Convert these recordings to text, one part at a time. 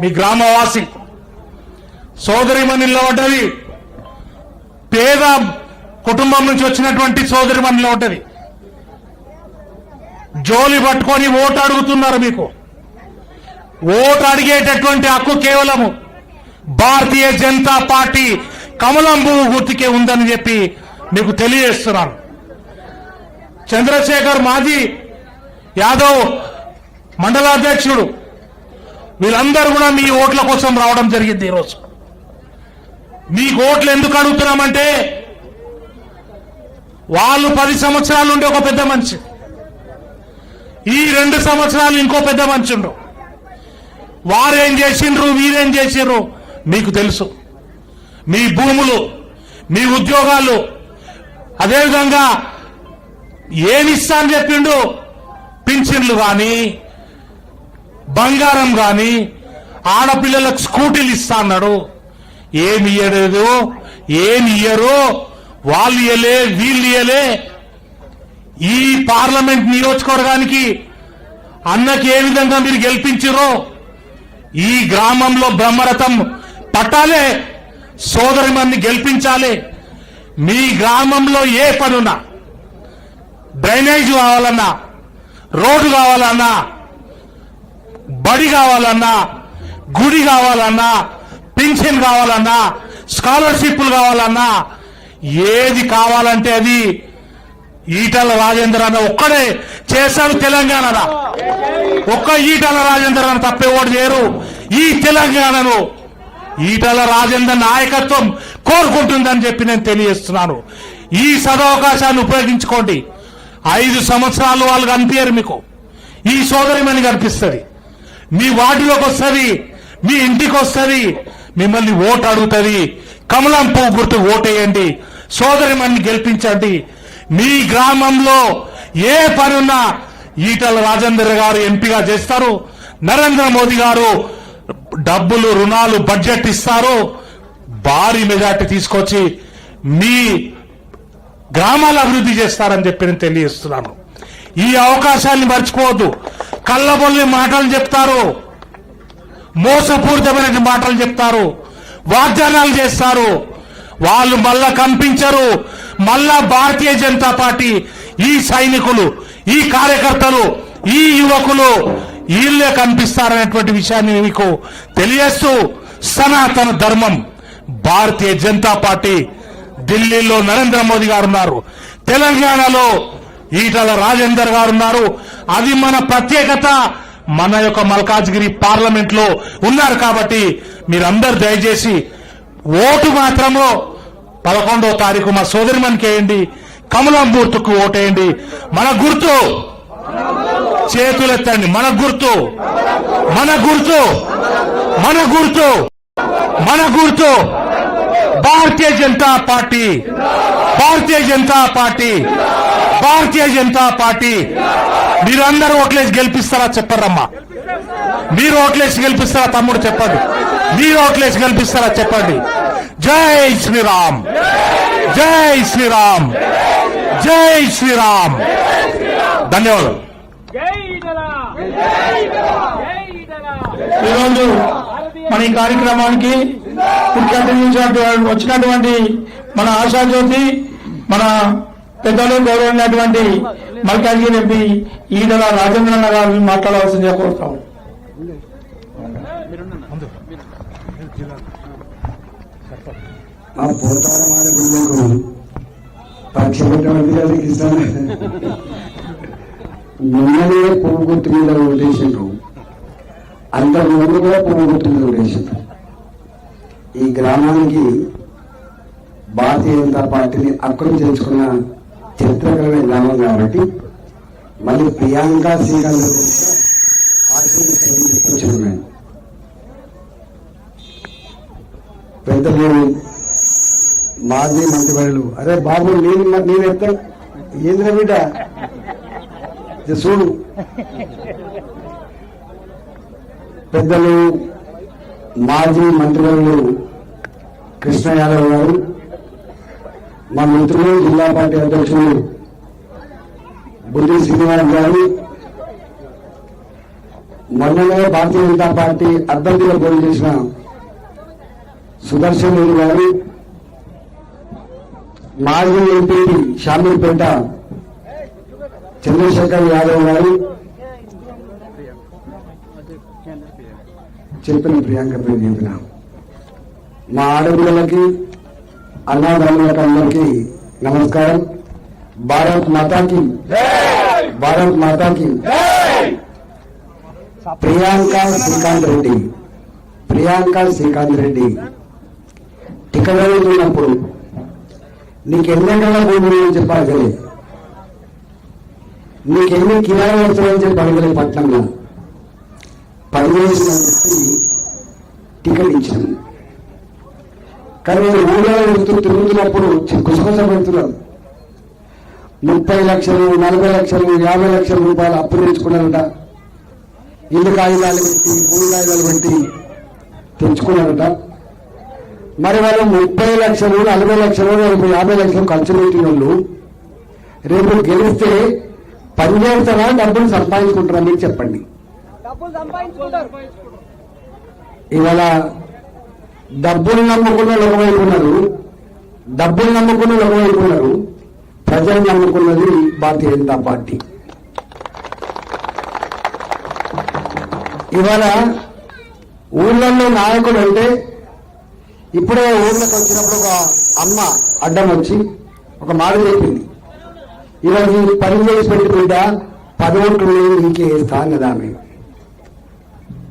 మీ గ్రామవాసి సోదరిమణిలో ఉంటది. పేద కుటుంబం నుంచి వచ్చినటువంటి సోదరిమణిలో ఉంటది. జోలి పట్టుకొని ఓటు అడుగుతున్నారు మీకు. ఓటు అడిగేటటువంటి హక్కు కేవలము భారతీయ జనతా పార్టీ కమలం పువ్వు గుర్తుకే ఉందని చెప్పి మీకు తెలియజేస్తున్నాను. చంద్రశేఖర్ మాజీ యాదవ్ మండలాధ్యక్షుడు వీళ్ళందరూ కూడా మీ ఓట్ల కోసం రావడం జరిగింది ఈరోజు. మీకు ఓట్లు ఎందుకు అడుగుతున్నామంటే వాళ్ళు పది సంవత్సరాల నుండి ఒక పెద్ద మనిషి. ఈ రెండు సంవత్సరాలు ఇంకో పెద్ద మనిషి ఉండు. వారేం చేసిండ్రు వీరేం చేసిండ్రు మీకు తెలుసు. మీ భూములు మీ ఉద్యోగాలు అదేవిధంగా ఏమిస్తా అని చెప్పిండు? పింఛన్లు కానీ బంగారం కానీ ఆడపిల్లలకు స్కూటీలు ఇస్తా అన్నాడు. ఏమి ఇయ్యలేదు ఏమి ఇయ్యరు వాళ్ళు ఇయ్యలే వీళ్ళు ఇయ్యలే. ఈ పార్లమెంట్ నియోజకవర్గానికి అన్నకి ఏ విధంగా మీరు గెలిపించారో ఈ గ్రామంలో బ్రహ్మరథం పట్టాలే సోదరి మంది గెలిపించాలి. మీ గ్రామంలో ఏ పనున్నా డ్రైనేజ్ కావాలన్నా రోడ్డు కావాలన్నా బడి కావాలన్నా గుడి కావాలన్నా పింఛన్ కావాలన్నా స్కాలర్షిప్లు కావాలన్నా ఏది కావాలంటే అది ఈటల రాజేంద్ర అన్న ఒక్కడే చేశాడు తెలంగాణలో. ఒక్క ఈటల రాజేందర్ అన్న తప్పే ఓటు చేయరు. ఈ తెలంగాణను ఈటల రాజేంద్ర నాయకత్వం కోరుకుంటుందని చెప్పి నేను తెలియజేస్తున్నాను. ఈ సదవకాశాన్ని ఉపయోగించుకోండి. ఐదు సంవత్సరాలు వాళ్ళు కనిపించారు మీకు. ఈ సోదరిమని కనిపిస్తుంది. మీ వార్డులోకి వస్తుంది మీ ఇంటికి వస్తుంది మిమ్మల్ని ఓటు అడుగుతుంది. కమలం పువ్వు గుర్తు ఓటేయండి. సోదరిమని గెలిపించండి. మీ గ్రామంలో ఏ పనున్నా ఈటల రాజేందర్ గారు ఎంపీగా చేస్తారు. నరేంద్ర మోదీ గారు డబ్బులు రుణాలు బడ్జెట్ ఇస్తారు. భారీ మెజార్టీ తీసుకొచ్చి మీ గ్రామాల అభివృద్ధి చేస్తారని చెప్పి నేను తెలియజేస్తున్నాను. ఈ అవకాశాన్ని మర్చిపోవద్దు. కళ్ళబొల్లి మాటలు చెప్తారు. మోసపూరితమైన మాటలు చెప్తారు. వాగ్దానాలు చేస్తారు. వాళ్ళు మళ్ళా కనిపించరు మళ్ళా భారతీయ జనతా పార్టీ ఈ సైనికులు ఈ కార్యకర్తలు ఈ యువకులు వీళ్ళే కనిపిస్తారనేటువంటి విషయాన్ని మీకు తెలియస్తూ సనాతన ధర్మం భారతీయ జనతా పార్టీ ఢిల్లీలో నరేంద్ర మోదీ గారు ఉన్నారు. తెలంగాణలో ఈటల రాజేందర్ గారు ఉన్నారు. అది మన ప్రత్యేకత. మన యొక్క మల్కాజ్గిరి పార్లమెంట్లో ఉన్నారు కాబట్టి మీరందరూ దయచేసి ఓటు మాత్రము పదకొండో తారీఖు మా సోదరిమనికి వేయండి కమలం గుర్తుకు ఓటేయండి. మన గుర్తు చేతులెత్తండి. మన గుర్తు మన గుర్తు మన గుర్తు మన గుర్తు. Bharatiya Janata party Bharatiya Janata party Bharatiya Janata party. మీరందరూ ఓట్లేసి గెలిపిస్తారా చెప్పరమ్మా మీరు ఓట్లేసి గెలిపిస్తారా తమ్ముడు చెప్పండి. మీరు ఓట్లేసి గెలిపిస్తారా చెప్పండి. జై శ్రీరామ్. జై శ్రీరామ్. జై శ్రీరామ్. ధన్యవాదాలు. ఈరోజు మన ఈ కార్యక్రమానికి ముఖ్య అతిథి వచ్చినటువంటి మన ఆశాజ్యోతి మన పెద్దలు గౌరవమైనటువంటి మల్కాజ్గిరి ఎంపీ ఈడల రాజేంద్రన్న గారిని మాట్లాడవలసిందిగా కోరుతాం ఆ పోతారమాడ బిల్లకు బిడ్డకు పరీక్ష పెట్టడానికి అది ఇష్టం పువ్వు గుర్తు మీద ఓటేసిండ్రు. అంత ముందు కూడా పువ్వు గుర్తు మీద ఓటేసిండ్రు. ఈ గ్రామానికి భారతీయ జనతా పార్టీని అక్రమం చేసుకున్న చరిత్రకరమైన గ్రామం కాబట్టి మళ్ళీ ప్రియాంక సింగ్ తీసుకొచ్చుకున్నాను పెద్దలు మాజీ మంత్రివర్యులు. అరే బాబు నేను నేను ఎత్తా ఏంద్ర బిడ్డ? చూడు. పెద్దలు మాజీ మంత్రివర్యులు కృష్ణ యాదవ్ గారు మా మిత్రులు జిల్లా పార్టీ అధ్యక్షులు బుద్ధి శ్రీనివాస్ గారు మొన్ననే భారతీయ జనతా పార్టీ అభ్యర్థిగా పోటీ చేసిన సుదర్శన్ రెడ్డి గారు మాజీ ఎంపీ షామీర్పేట చంద్రశేఖర్ యాదవ్ గారు చెప్పిన ప్రియాంక పేరు చెప్పిన మా ఆడపిల్లలకి అన్నాదమ్ములకు అందరికీ నమస్కారం. భారత్ మాతాకి భారత్ మాతాకి. ప్రియాంక శ్రీకాంత్ రెడ్డి ప్రియాంక శ్రీకాంత్ రెడ్డి. టికెట్ అడుగుతున్నప్పుడు నీకు ఎన్ని గంటల భూమి అని చెప్పి అడగలే నీకు ఎన్ని కిరాయి వస్తాయని చెప్పి అడగలే పట్నంలో? పనిచేసిన చెప్పి టికెట్ కానీ నేను ఊళ్ళో వెళ్తూ తిరుగుతున్నప్పుడు కుసకుస పెడుతున్నాను ముప్పై లక్షలు నలభై లక్షలు యాభై లక్షల రూపాయలు అప్పు తెచ్చుకున్నారట. ఇల్లు కాగితాలు పెట్టి భూమి కాగితాలు పెట్టి తెచ్చుకున్నారట. మరి వాళ్ళు ముప్పై లక్షలు నలభై లక్షలు రేపు యాభై లక్షలు ఖర్చు పెట్టిన వాళ్ళు రేపు గెలిస్తే పని చేస్తారా డబ్బులు సంపాదించుకుంటారా మీరు చెప్పండి. డబ్బులు ఇవాళ డబ్బులు నమ్ముకున్న ఒకవైపున్నారు ఉన్నారు డబ్బులు నమ్ముకున్న ఒకవైపున్నారు ప్రజలు నమ్ముకున్నది భారతీయ జనతా పార్టీ. ఇవాళ ఊళ్ళల్లో నాయకుడు అంటే ఇప్పుడే ఊళ్ళకి వచ్చినప్పుడు ఒక అమ్మ అడ్డం వచ్చి ఒక మాట చెప్పింది. ఈరోజు పని చేసి పెట్టి బిడ్డ పదవట్లు నీకే ఇస్తా అన్నది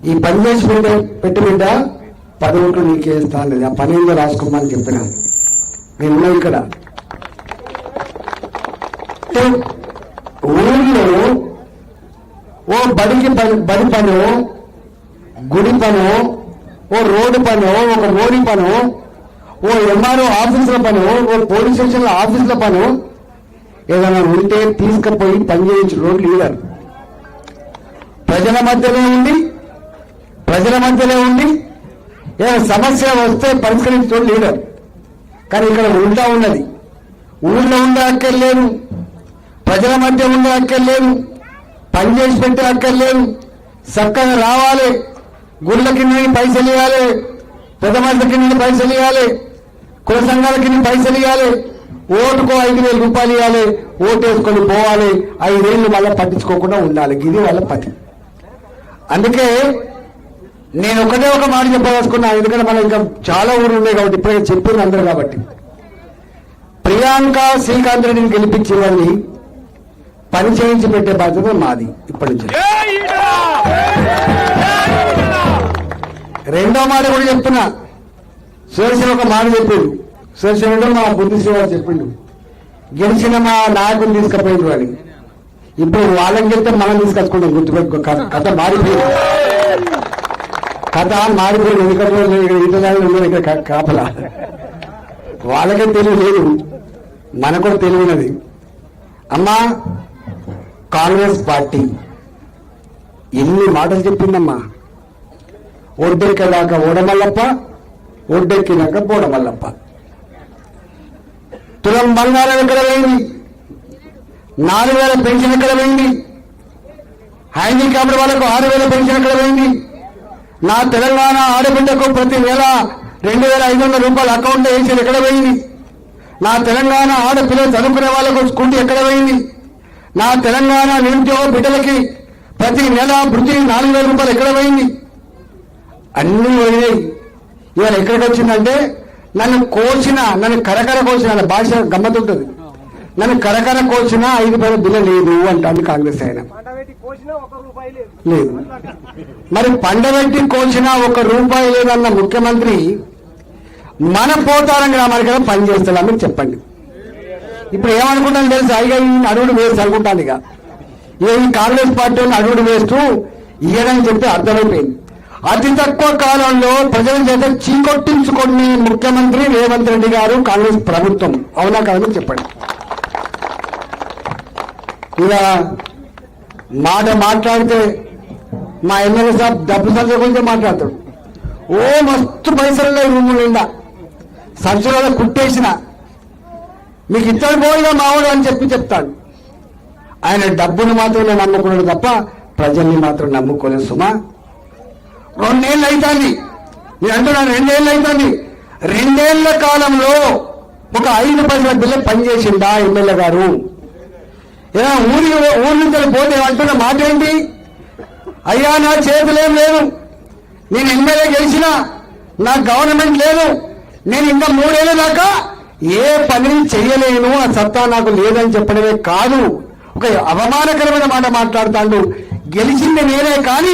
ఈ పని చేసి పెట్టే పెట్టి బిడ్డ పదవట్లు నీకు వేస్తాను లేదు. ఆ పని ఏదో రాసుకోమని చెప్పిన. నేను ఇక్కడ. ఊళ్ళో ఓ బడికి పని బడి పను గుడి పను ఓ రోడ్డు పను ఒక రోడ్డు పను ఓ ఎంఆర్ఓ ఆఫీసుల పను ఓ పోలీస్ స్టేషన్ల ఆఫీసుల పను ఏదైనా ఉంటే తీసుకుపోయి పని రోడ్లు లీడర్. ప్రజల మధ్యలో ఉండి ప్రజల మధ్యలో ఉండి ఏ సమస్య వస్తే పరిష్కరించడం లీడర్. కానీ ఇక్కడ ఉల్టా ఉన్నది. ఊళ్ళో ఉండే అక్కర్లేదు ప్రజల మధ్య ఉండే అక్కర్లేదు పని చేసి పెట్టే అక్కర్లేదు చక్కగా రావాలి. గుళ్ళ కింద పైసలు ఇవ్వాలి. పెద్ద మనుషుల కింద పైసలు ఇవ్వాలి. కుల సంఘాల కింద పైసలు ఇవ్వాలి. ఓటుకు ఐదు వేల రూపాయలు ఇవ్వాలి. ఓటు వేసుకొని పోవాలి. ఐదేళ్ళు మళ్ళీ పట్టించుకోకుండా ఉండాలి. ఇది వాళ్ళ పతి అందుకే నేను ఒకటే ఒక మాట చెప్పదలుచుకున్నా ఎందుకంటే మనం ఇంకా చాలా ఊరు ఉన్నాయి కాబట్టి ఇప్పుడే చెప్పింది అందరూ కాబట్టి. ప్రియాంక శ్రీకాంత్ రెడ్డిని గెలిపించిందని పని చేయించి పెట్టే బాధ్యత మాది ఇప్పటి నుంచి. రెండో మాట కూడా చెప్తున్నా. సురేశ్వర ఒక మాట చెప్పిండు. సురేశ్వరుడు మా బుద్ధి శ్రీవారు చెప్పిండు. గెలిచిన మా నాయకులు తీసుకుపోయిండు అని ఇప్పుడు వాళ్ళని గెలిస్తే మనం తీసుకొచ్చుకుంటాం గుర్తుపెట్టుకో. కథ మారిపోయింది. కథ మారిపోయింది ఎందుకంటే ఇక్కడ ఇంటర్నేషనల్ ఉన్నారు ఇక్కడ కాపలా. వాళ్ళకే తెలివి లేదు మనకు కూడా తెలివినది. అమ్మా కాంగ్రెస్ పార్టీ. ఎన్ని మాటలు చెప్పిందమ్మా. ఒడ్డెక్కేదాకా ఓడమల్లప్ప ఒడ్డెక్కినాక బోడమల్లప్ప. తులం బంగారం ఎక్కడ పోయింది? నాలుగు వేల పెన్షన్ ఎక్కడ పోయింది? హ్యాండిక్యాప్డ్ వాళ్ళకు ఆరు వేల పెన్షన్ ఎక్కడ పోయింది? నా తెలంగాణ ఆడబిడ్డకు ప్రతి నెల రెండు వేల ఐదు వందల రూపాయలు అకౌంట్ వేసేది ఎక్కడ పోయింది? నా తెలంగాణ ఆడపిల్లలు చదువుకునే వాళ్ళకు స్కూటీ ఎక్కడ పోయింది? నా తెలంగాణ నిరుద్యోగ బిడ్డలకి ప్రతి నెల వృత్తి నాలుగు వేల రూపాయలు ఎక్కడ పోయింది? అన్నీ పోయినాయి. ఇవాళ ఎక్కడికి వచ్చిందంటే నన్ను కోసిన నన్ను కరకర కోసిన భాష గమ్మతుంటుంది నన్ను కరకర కోసిన ఐదు పైన బిల్ల లేదు అంటాను కాంగ్రెస్ ఆయన. లేదు. మరి పండబెట్టి కోసిన ఒక రూపాయి లేదన్న ముఖ్యమంత్రి మన పోతారం గ్రామానికి కదా పని మీరు చెప్పండి. ఇప్పుడు ఏమనుకుంటాను తెలుసు? అయ్యా ఈ అడుగుడు వేసి అనుకుంటాను ఇక. ఇక కాంగ్రెస్ పార్టీ వాళ్ళు అడుగుడు వేస్తూ ఇయ్యడని చెప్తే అర్థమైపోయింది. అతి తక్కువ కాలంలో ప్రజల చేత చీకొట్టించుకొని ముఖ్యమంత్రి రేవంత్ రెడ్డి గారు కాంగ్రెస్ ప్రభుత్వం. అవునా కాదని చెప్పండి. ఇక మాట మాట్లాడితే మా ఎమ్మెల్యే సాబ్ డబ్బు సంచ గురించి మాట్లాడతాడు. ఓ మస్తు పైసలు లేవు రూము నిండా. సంచులలో కుట్టేసిన. మీకు ఇద్దరు పోయినా మావాడు అని చెప్పి చెప్తాడు. ఆయన డబ్బును మాత్రమే నమ్ముకున్నాడు తప్ప ప్రజల్ని మాత్రం నమ్ముకోలేదు సుమా. రెండేళ్ళు అవుతుంది నేను అంటున్నాను రెండేళ్ళు అవుతుంది రెండేళ్ళ కాలంలో ఒక ఐదు పైసల బిల్లు పనిచేసిందా ఎమ్మెల్యే గారు? ఏదో ఊరి ఊరి నుంచి పోతే అంటున్న మాట ఏంటి అయ్యా నా చేతులేం లేదు నేను ఎమ్మెల్యే గెలిచినా నా గవర్నమెంట్ లేదు. నేను ఇంకా మూడేళ్ళ దాకా ఏ పని చేయలేను ఆ సత్తా నాకు లేదని చెప్పడమే కాదు. ఒక అవమానకరమైన మాట మాట్లాడుతాడు. గెలిచింది నేనే కానీ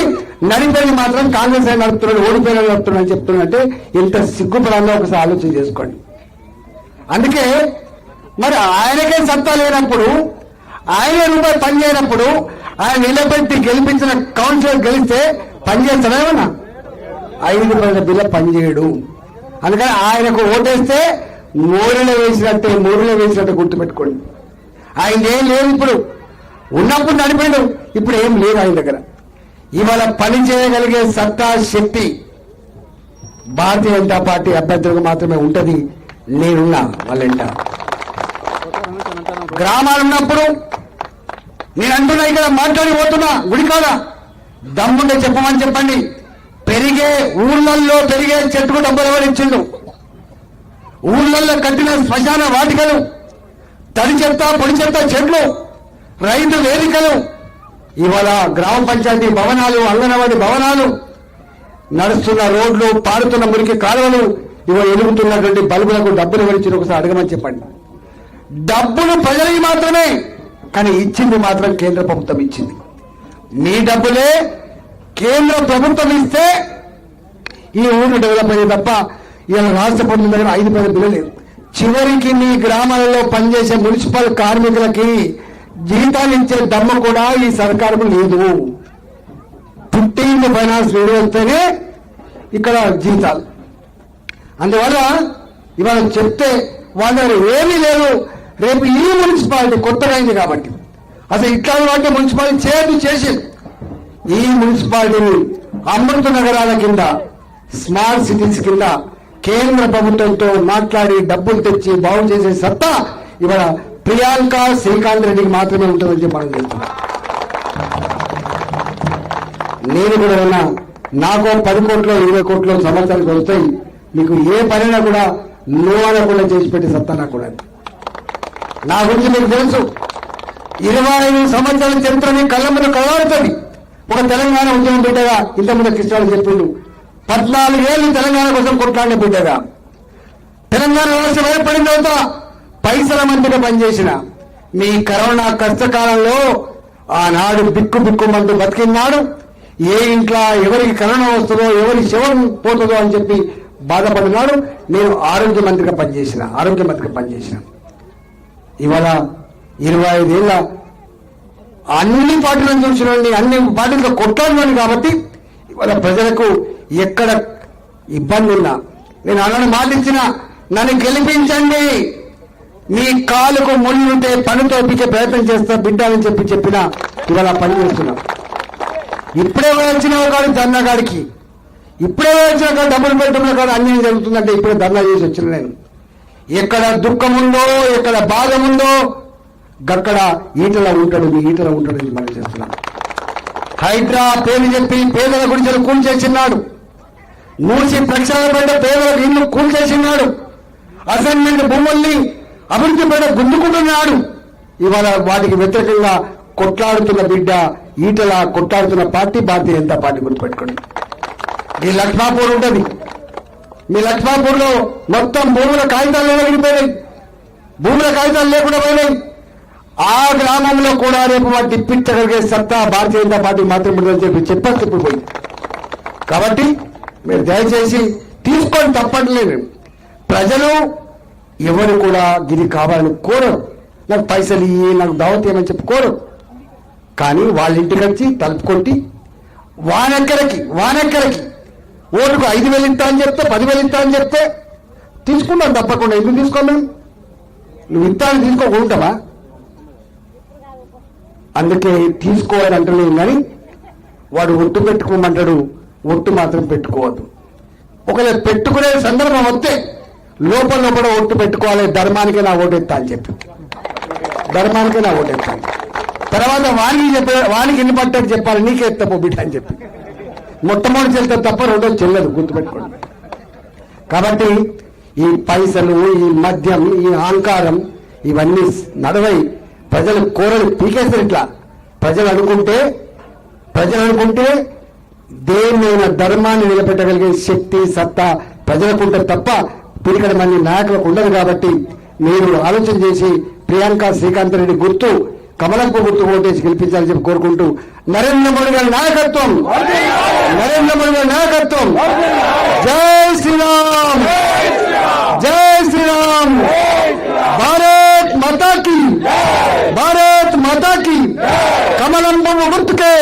నడిపేది మాత్రం కాంగ్రెస్ ఆయన నడుపుతున్నాడు ఓడిపోయిన నడుపుతున్నాడు అని చెప్తున్నట్టే ఎంత సిగ్గుపడాలో ఒకసారి ఆలోచన చేసుకోండి. అందుకే మరి ఆయనకే సత్తా లేనప్పుడు ఆయన రూపాయి పని చేయనప్పుడు ఆయన నిలబెట్టి గెలిపించిన కౌన్సిలర్ గెలిస్తే పని చేస్తాడేమన్నా ఐదు పైసల బిల్ల పనిచేయడు అందుకని ఆయనకు ఓటేస్తే మూరలో వేసినట్టే మూరలో వేసినట్టు గుర్తుపెట్టుకోండి. ఆయన ఏం లేదు ఇప్పుడు. ఉన్నప్పుడు నడిపాడు. ఇప్పుడు ఏం లేదు ఆయన దగ్గర. ఇవాళ పని చేయగలిగే సత్తా శక్తి భారతీయ జనతా పార్టీ అభ్యర్థులకు మాత్రమే ఉంటది. నేనున్నా వాళ్ళంట గ్రామాలు ఉన్నప్పుడు నేను అంటున్నా ఇక్కడ మాట్లాడి పోతున్నా గుడి దమ్ముంటే చెప్పమని చెప్పండి. పెరిగే ఊళ్ళల్లో పెరిగే చెట్టుకు డబ్బులు ఎవరు ఊళ్ళల్లో కట్టిన శ్మశాన వాటికలు తడి చెత్త పొడి చెత్త చెట్లు రైతు వేదికలు ఇవాళ గ్రామ పంచాయతీ భవనాలు అంగన్వాడీ భవనాలు నడుస్తున్న రోడ్లు పారుతున్న మురికి కాలువలు ఇవాళ ఎలుగుతున్నటువంటి బల్బులకు డబ్బులు ఎవరిచ్చిన ఒకసారి అడగమని చెప్పండి. డబ్బులు ప్రజలకి మాత్రమే కానీ ఇచ్చింది మాత్రం కేంద్ర ప్రభుత్వం ఇచ్చింది. మీ డబ్బులే కేంద్ర ప్రభుత్వం ఇస్తే ఈ ఊరు డెవలప్ అయ్యే తప్ప ఇలా రాష్ట్ర ప్రభుత్వం దగ్గర ఐదు పది బిల్లు చివరికి మీ గ్రామాలలో పనిచేసే మున్సిపల్ కార్మికులకి జీతాలు ఇచ్చే దమ్ము కూడా ఈ సర్కారు లేదు. ఫిఫ్టీన్ ఫైనాన్స్ వస్తేనే ఇక్కడ జీతాలు. అందువల్ల ఇవాళ చెప్తే వాళ్ళ ఏమీ లేదు. రేపు ఈ మున్సిపాలిటీ కొత్తగా అయింది కాబట్టి. అసలు ఇట్లా అంటే మున్సిపాలిటీ చేయదు చేసింది. ఈ మున్సిపాలిటీని అమృత నగరాల కింద స్మార్ట్ సిటీస్ కింద కేంద్ర ప్రభుత్వంతో మాట్లాడి డబ్బులు తెచ్చి బాగు చేసే సత్తా ఇవాళ ప్రియాంక శ్రీకాంత్ రెడ్డికి మాత్రమే ఉంటుందని చెప్పడం జరుగుతుంది నేను కూడా ఉన్నా నాకు పది కోట్లు ఇరవై కోట్లు సంవత్సరానికి వస్తాయి. మీకు ఏ పనైనా కూడా నో అనకుండా చేసి పెట్టే సత్తా నాకు కూడా నా గురించి మీకు తెలుసు. ఇరవై ఐదు సంవత్సరాల చరిత్ర మీ కళ్ళ ముందు కలవాడుతుంది ఒక తెలంగాణ ఉద్యమం బిడ్డగా ఇంతకుముందు కృష్ణాలు చెప్పిండు. పద్నాలుగు ఏళ్ళు తెలంగాణ కోసం కొట్లాడిన బిడ్డగా. తెలంగాణ రాష్ట్రం ఏర్పడిన తర్వాత పైసల మందిగా పనిచేసిన. మీ కరోనా కష్టకాలంలో ఆనాడు బిక్కు మందు బతికినాడు ఏ ఇంట్లో ఎవరికి కరోనా వస్తుందో ఎవరి శవం పోతుందో అని చెప్పి బాధపడినాడు. నేను ఆరోగ్య మంత్రిగా పనిచేసిన ఆరోగ్య మంత్రిగా పనిచేసిన. ఇవాళ ఇరవై ఐదేళ్ళ అన్ని పార్టీలను చూసిన అన్ని పార్టీలతో కొట్లాడినాను కాబట్టి ఇవాళ ప్రజలకు ఎక్కడ ఇబ్బంది ఉన్నా. నేను అన్నను మాటించిన నన్ను గెలిపించండి. మీ కాలుకు ముళ్ళుంటే పనితో తోపించే ప్రయత్నం చేస్తా బిడ్డ అని చెప్పి చెప్పిన ఇవాళ పని చేస్తున్నా. ఇప్పుడే వచ్చిన కాడు ధర్నాగాడికి ఇప్పుడే వచ్చిన కాదు డబ్బులు పెట్టడం కాదు అన్యాయం జరుగుతుందంటే ఇప్పుడే ధర్నా చేసి వచ్చిన నేను. ఎక్కడ దుఃఖం ఉందో ఎక్కడ బాధముందో ఉందో గక్కడ ఈటల ఉంటాడు మీ ఈటలో ఉంటాడు మనం చేస్తున్నాం హైడ్రా పేరు చెప్పి పేదల గుడిసెలు కూల్చేసినాడు మూసి ప్రక్షాళన పడ్డ పేదలకు ఇల్లు కూల్చేసినాడు అసైన్మెంట్ భూముల్ని అభివృద్ధి పడ్డ గుద్దుకుంటున్నాడు ఇవాళ వాటికి వ్యతిరేకంగా కొట్లాడుతున్న బిడ్డ ఈటల కొట్లాడుతున్న పార్టీ భారతీయ జనతా పార్టీ గుర్తుపెట్టుకోండి. ఈ లక్ష్మాపూర్ ఉంటుంది. మీ లక్ష్మాపూర్లో మొత్తం భూముల కాగితాలు విడిపోయినాయి? భూముల కాగితాలు లేకుండా పోయినాయి. ఆ గ్రామంలో కూడా రేపు వాటి తిప్పించగలిగే సత్తా భారతీయ జనతా పార్టీ మాత్రం ఉంటుందని చెప్పి చెప్పచ్చు ఇప్పుడు కాబట్టి మీరు దయచేసి తీసుకొని తప్పట్లేదు ప్రజలు ఎవరు కూడా గిరి కావాలని కోరరు. నాకు పైసలు ఇయ్యి నాకు దావత్ ఏమని చెప్పి కోరరు. కానీ వాళ్ళ ఇంటికి వచ్చి తలుపుకొట్టి వానెక్కరకి వానెక్కరకి ఓటుకు ఐదు వేలు ఇంత అని చెప్తే పదివేలు ఇంత అని చెప్తే తీసుకున్నాం తప్పకుండా. ఎందుకు తీసుకోలేం నువ్వు ఇంత అని తీసుకోకుంటావా? అందుకే తీసుకోవాలని అంటలేము కానీ వాడు ఒట్టు పెట్టుకోమంటాడు. ఒట్టు మాత్రం పెట్టుకోవద్దు. ఒకవేళ పెట్టుకునే సందర్భం వస్తే లోపల లోపల ఒట్టు పెట్టుకోవాలి. ధర్మానికే నా ఓటెత్తా అని చెప్పి. ధర్మానికే నా ఓటెత్తా తర్వాత వానికి చెప్పే వానికి ఎన్ని పట్టని చెప్పాలి. నీకే ఎత్తపో బిడ్డ అని చెప్పి. మొట్టమొదటి చెల్తారు తప్ప రెండో చెల్లదు గుర్తుపెట్టుకోండి. కాబట్టి ఈ పైసలు ఈ మద్యం ఈ అహంకారం ఇవన్నీ నడవై ప్రజలు కోరలు పీకేస్తారు ఇట్లా. ప్రజలు అనుకుంటే ప్రజలు అనుకుంటే దేన్నైనా ధర్మాన్ని నిలబెట్టగలిగే శక్తి సత్తా ప్రజలకుంటే తప్ప పిరికడ మంది నాయకులకు ఉండదు కాబట్టి మీరు ఆలోచన చేసి ప్రియాంక శ్రీకాంత్ రెడ్డి గుర్తు కమలపు గుర్తు ఓటేసి గెలిపించాలని చెప్పి కోరుకుంటూ నరేంద్ర మోడీ గారి నాయకత్వం. నరేంద్ర మోడీ గారి నాయకత్వం. జై శ్రీరామ్. జై శ్రీరామ్. భారత్ మాతా की భారత్ మాతా की కమలం పువ్వు గుర్తుకే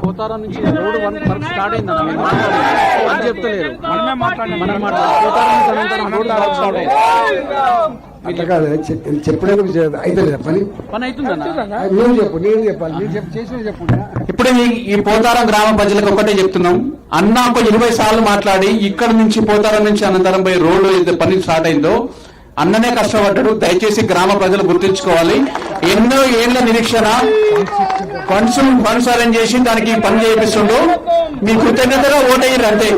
పోతారం నుంచి రోడ్ వన్ వర్క్ స్టార్ట్ అది చెప్తలేరు. మనమే మనం మాట్లాడాలి పోతారం నుంచి అనంతరం రోడ్ వర్క్ స్టార్ట్ అయింది అట్లా కాదు చెప్- చెప్పడానికి అయితే పని. పని నువ్వు చెప్పు నేను చెప్పాలి. నేను చెప్పు చేసిన చెప్పు. ఇప్పుడు ఈ- పోతారం గ్రామ ప్రజలకు ఒకటే చెప్తున్నాం. అన్న ఒక ఇరవై సార్లు మాట్లాడి ఇక్కడ నుంచి పోతారం నుంచి అనంతరం పోయి రోడ్డు పని స్టార్ట్ అయిందో అన్ననే కష్టపడ్డాడు. దయచేసి గ్రామ ప్రజలు గుర్తుంచుకోవాలి. ఎన్నో ఏళ్ళ నిరీక్షణ. ఫండ్స్ ఫండ్స్ అరేంజ్ చేసి దానికి పని చేయిస్తుండో మీ కృతజ్ఞతగా ఓటయ్యారు అంతే.